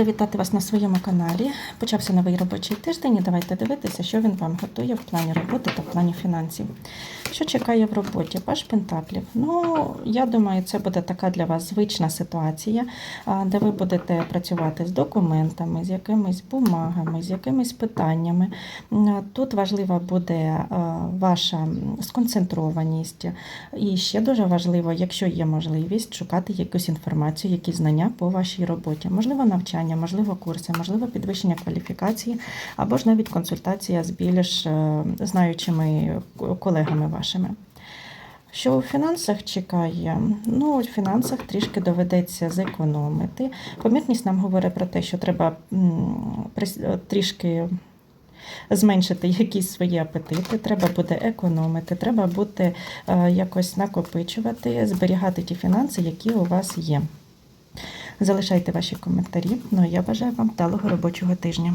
Рада вітати вас на своєму каналі. Почався новий робочий тиждень. і Давайте дивитися, що він вам готує в плані роботи та в плані фінансів. Що чекає в роботі? Паш Пентаклів. Ну, я думаю, це буде така для вас звична ситуація, де ви будете працювати з документами, з якимись бумагами, з якимись питаннями. Тут важлива буде ваша сконцентрованість. І ще дуже важливо, якщо є можливість, шукати якусь інформацію, якісь знання по вашій роботі. Можливо, навчання, можливо, курси, можливо, підвищення кваліфікації, або ж навіть консультація з більш е, знаючими колегами вашими. Що у фінансах чекає? Ну, у фінансах трішки доведеться зекономити. Помірність нам говорить про те, що треба трішки зменшити якісь свої апетити, треба буде економити, треба буде е, якось накопичувати, зберігати ті фінанси, які у вас є. Залишайте ваші коментарі. Ну а я бажаю вам вдалого робочого тижня.